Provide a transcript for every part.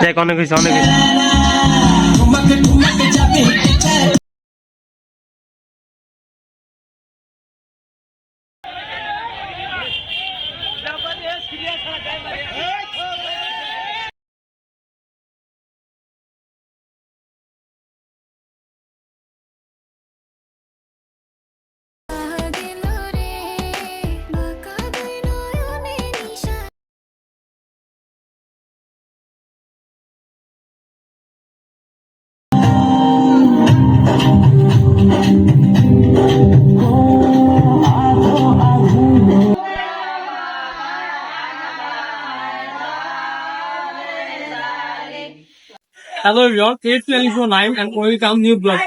দেখ অনেক হয়েছে অনেক হয়েছে hello everyone eight twenty four nine and welcome new blog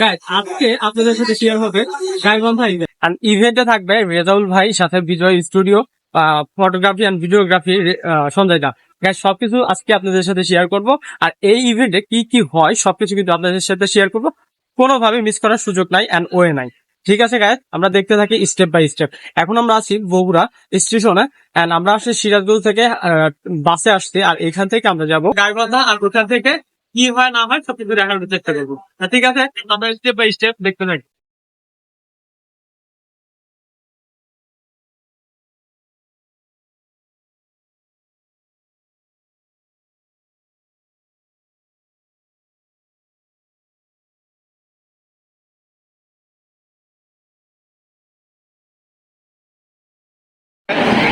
guys আজকে আপনাদের সাথে শেয়ার হবে গাইবান্ধা ইভেন্ট আর ইভেন্টে থাকবে রেজাউল ভাই, সাথে Bijoy studio photography and videography Sanjay the guys সবকিছু আজকে আপনাদের সাথে শেয়ার করব। আর এই ইভেন্টে কি কি হয়, সবকিছু কিন্তু আপনাদের সাথে শেয়ার করব। কোনোভাবে মিস করার সুযোগ নাই অ্যান্ড ওয়ে নাই। ঠিক আছে গাইজ আমরা দেখতে থাকি স্টেপ বাই স্টেপ এখন আমরা আছি বগুড়া স্টেশনে এন্ড আমরা আসছি সিরাজগঞ্জ থেকে বাসে আসছি। আর এখান থেকে আমরা যাব গাইবান্ধা আর ওখান থেকে কি হয় না হয় সবকিছু দেখানোর চেষ্টা করব তা ঠিক আছে আমরা স্টেপ বাই স্টেপ দেখতে থাকি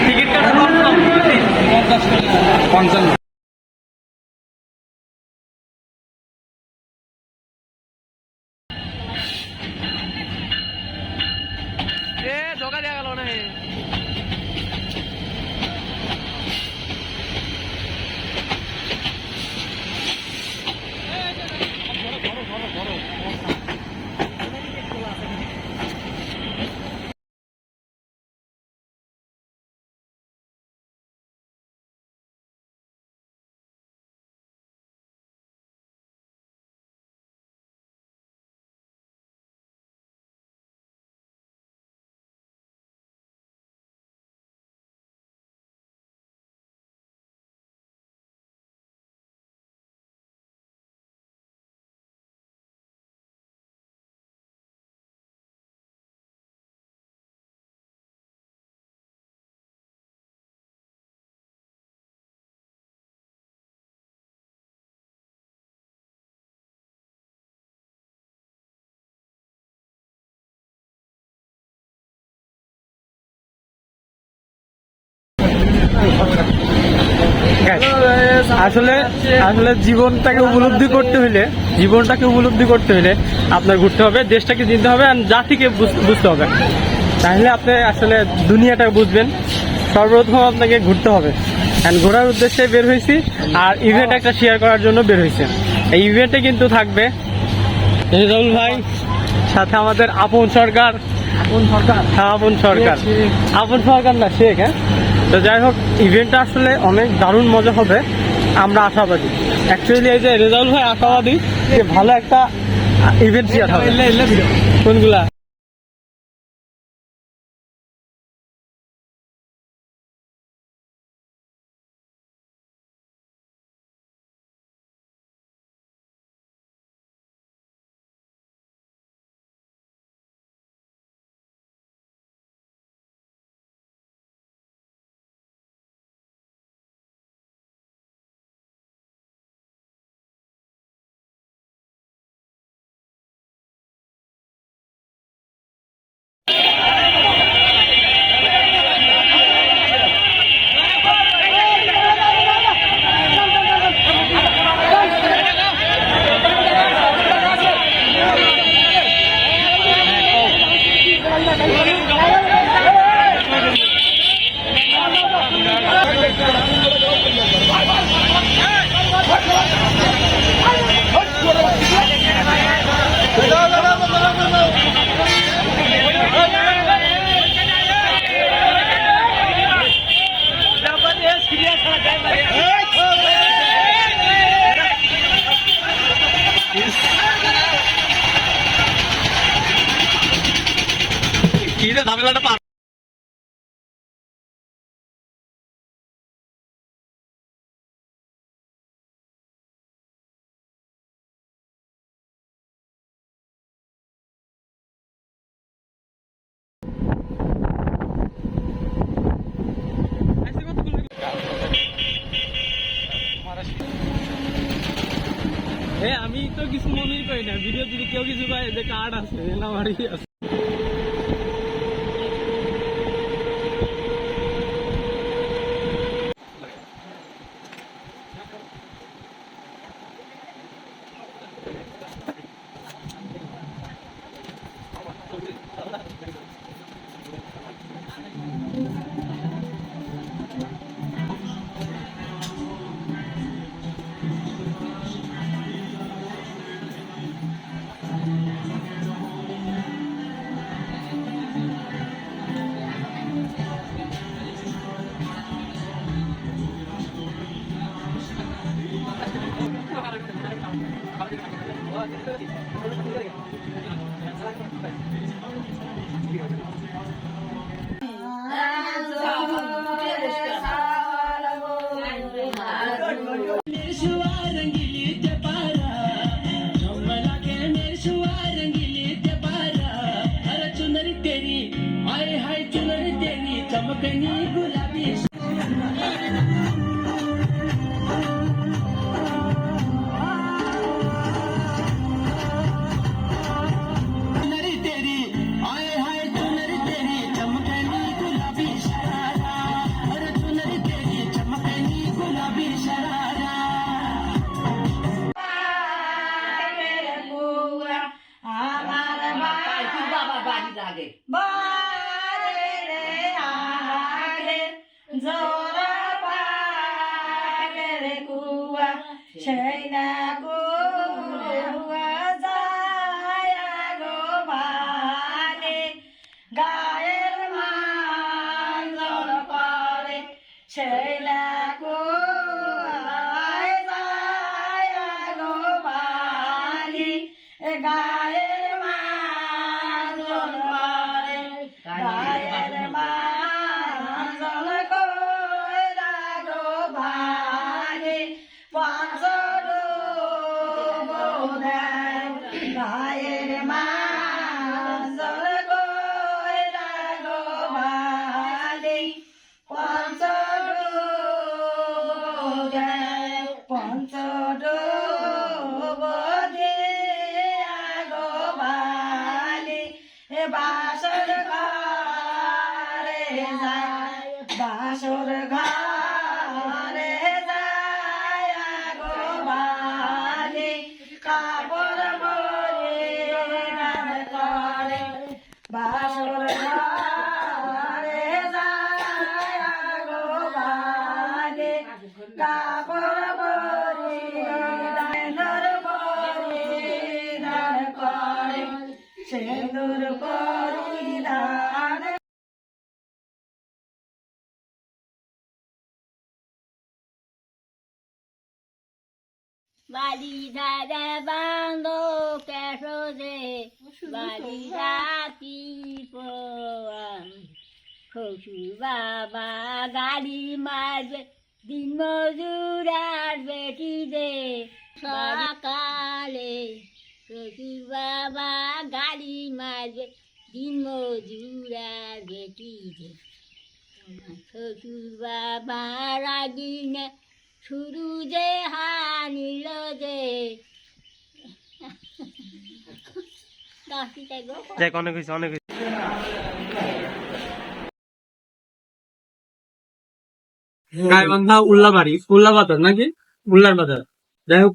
টিকিট কাটার পঞ্চান্ন এ ধোকা দেওয়া গেল না আসলে আসলে জীবনটাকে উপলব্ধি করতে হলে জীবনটাকে উপলব্ধি করতে হলে আপনার ঘুরতে হবে দেশটাকে চিনতে হবে আর জাতিকে বুঝ- বুঝতে হবে। তাহলে আপনি আসলে দুনিয়াটা বুঝবেন। সর্বপ্রথম আপনাকে ঘুরতে হবে। And ঘোরার উদ্দেশ্যে বের হয়েছি আর ইভেন্ট একটা শেয়ার করার জন্য বের হয়েছে। এই ইভেন্টে কিন্তু থাকবে রেজাউল ভাই সাথে আমাদের আপন সরকার। আপন সরকার। হ্যাঁ আপন সরকার। আপন সরকার না শেখ হ্যাঁ? তো যাই হোক ইভেন্টটা আসলে অনেক দারুণ মজা হবে। আমরা আশাবাদী। অ্যাকচুয়ালি এই যে রেজাউল ভাই আশাবাদী যে ভালো একটা ইভেন্ট হবে। কোনগুলা? মনেই করি না ভিডিও যদি কেউ কিছু পায় যে কার্ড আছে নামারই আছে। हाय हाय चुनरी तेरी चमकनी गुलाबी বাড়ি লাগে সেই না গুয়া যায় গো বানে গায়ের মান করে সেই না গুয়ায় যায় গো বানি গায়ের করে বাসর বাড়ি দাদা বান্ধ কেশো দে বাড়ি রাতি শ্বশুর বাবা গাড়ি মারবে, দিন মজুর আর বেটি দে। সকালে শ্বশুর বাবা গাড়ি মারবে, দিন মজুর আর শুরু যে হানিল যে। দেখ অনেক হয়েছে অনেক হয়েছে। গাইবান্ধা উল্লাবাড়ি নাকি? উল্লার বাজার। যাই হোক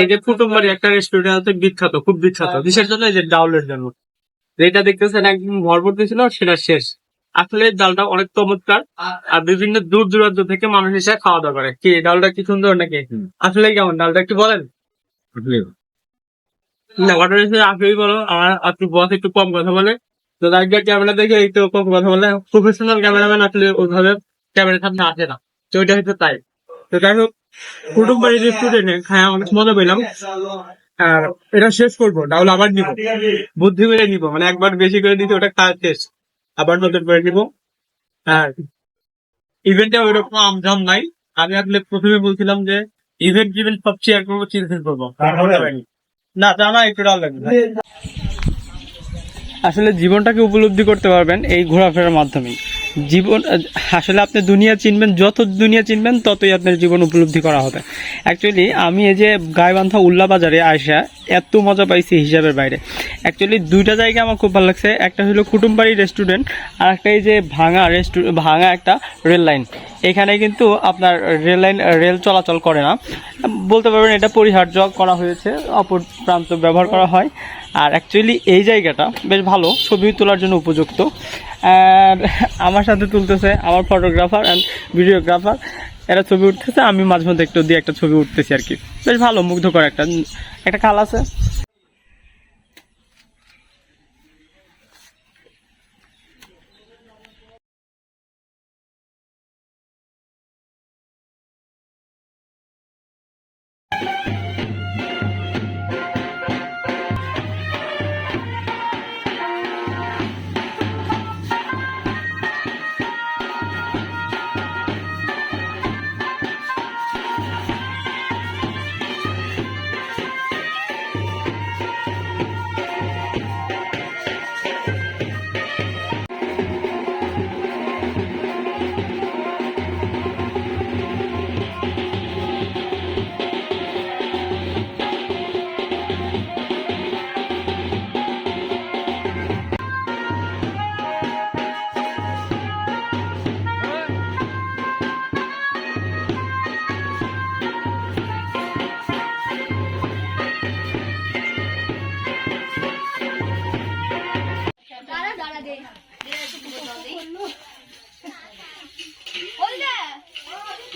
এই যে কুটুমবাড়ি একটা রেস্টুরেন্ট আছে বিখ্যাত খুব বিখ্যাত। বিশেষ জন্য এই যে ডাউলের জন্য। যেটা দেখতেছেন একদম ভরপুর ছিল সেটা শেষ। আসলে ডালটা অনেক চমৎকার। আর বিভিন্ন দূর দূরান্ত থেকে মানুষ এসে খাওয়া দাওয়া করে। কি ডালটা কি সুন্দর নাকি? আসলে কেমন? ডালটা একটু বলেন। না ঘটনা হচ্ছে আপনি বলো। আমার একটু বস একটু কম কথা বলে। তো রাজগার ক্যামেরা দেখে একটু কম কথা বলে। প্রফেশনাল ক্যামেরাম্যান আসলে ওইভাবে ক্যামেরার সামনে আসে না। তো ওইটা হচ্ছে তাই। তো যাই হোক কুটুম বাড়ির রেস্টুরেন্টে খায় অনেক মজা পেলাম। আর এটা শেষ করব। ডাউল আবার নিব। বুদ্ধি করে নিব। মানে একবার বেশি করে দিতে ওটা খাওয়া শেষ। আবার নতুন করে দিব আর ইভেন্টে ওইরকম আমজাম নাই। আমি আসলে প্রথমে বলছিলাম যে ইভেন্ট ইভেন্ট সব শেয়ার করব। চিন্তা করব না জানা না একটু ডাল লাগবে আসলে জীবনটাকে উপলব্ধি করতে পারবেন এই ঘোরাফেরার মাধ্যমেই। জীবন, আসলে আপনি দুনিয়া চিনবেন, যত দুনিয়া চিনবেন, ততই আপনার জীবন উপলব্ধি করা হবে। অ্যাকচুয়ালি আমি এই যে গাইবান্ধা উল্লা বাজারে আসা এত মজা পাইছি হিসাবের বাইরে। অ্যাকচুয়ালি দুইটা জায়গা আমার খুব ভালো লাগছে। একটা হলো কুটুমবাড়ি রেস্টুরেন্ট আর একটা এই যে ভাঙা রেস্টু ভাঙা একটা রেল লাইন এখানে কিন্তু আপনার রেল লাইন রেল চলাচল করে না। বলতে পারবেন এটা পরিহার্য করা হয়েছে, অপর প্রান্ত ব্যবহার করা হয়। আর অ্যাকচুয়ালি এই জায়গাটা বেশ ভালো, ছবি তোলার জন্য উপযুক্ত। আর আমার সাথে তুলতেছে আমার ফটোগ্রাফার অ্যান্ড ভিডিওগ্রাফার এরা ছবি উঠতেছে, আমি মাঝে মধ্যে একটু দিয়ে একটা ছবি উঠতেছি আর কি। বেশ ভালো, মুগ্ধকর একটা একটা খাল আছে।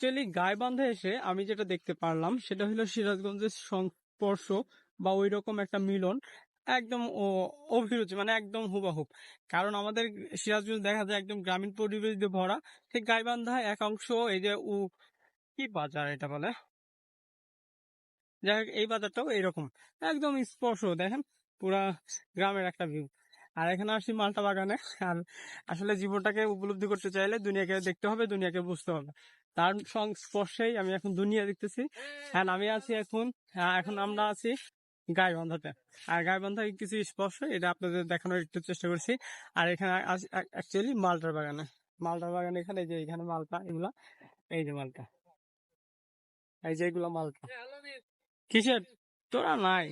অ্যাকচুয়ালি গাইবান্ধা এসে আমি যেটা দেখতে পারলাম সেটা হলো সিরাজগঞ্জের সংস্পর্শ বা ওই রকম একটা মিলন একদম অভিরুচি মানে একদম হুবাহুব কারণ আমাদের সিরাজগঞ্জ দেখা যায় একদম গ্রামীণ পরিবেশ দিয়ে ভরা সেই গাইবান্ধা এক অংশ এই যে উ কি বাজার এটা বলে? যাই হোক, এই বাজারটাও এইরকম একদম স্পর্শ দেখেন পুরা গ্রামের একটা ভিউ আর এখানে আসি মালটা বাগানে আর আসলে জীবনটাকে উপলব্ধি করতে চাইলে দুনিয়াকে দেখতে হবে দুনিয়াকে বুঝতে হবে। তার সংস্পর্শেই আমি এখন দুনিয়া দেখতেছি। হ্যাঁ আমি আছি এখন হ্যাঁ, এখন আমরা আছি গাইবান্ধাতে। আর গাইবান্ধায় কিছু স্পর্শ এটা আপনাদের দেখানোর একটু চেষ্টা করছি। আর এখানে অ্যাকচুয়ালি মালটার বাগানে। মালটার বাগানে এখানে যে এখানে মালটা এগুলা এই যে মালটা। এই যে এগুলা মালটা। কিসের? তোরা নাই।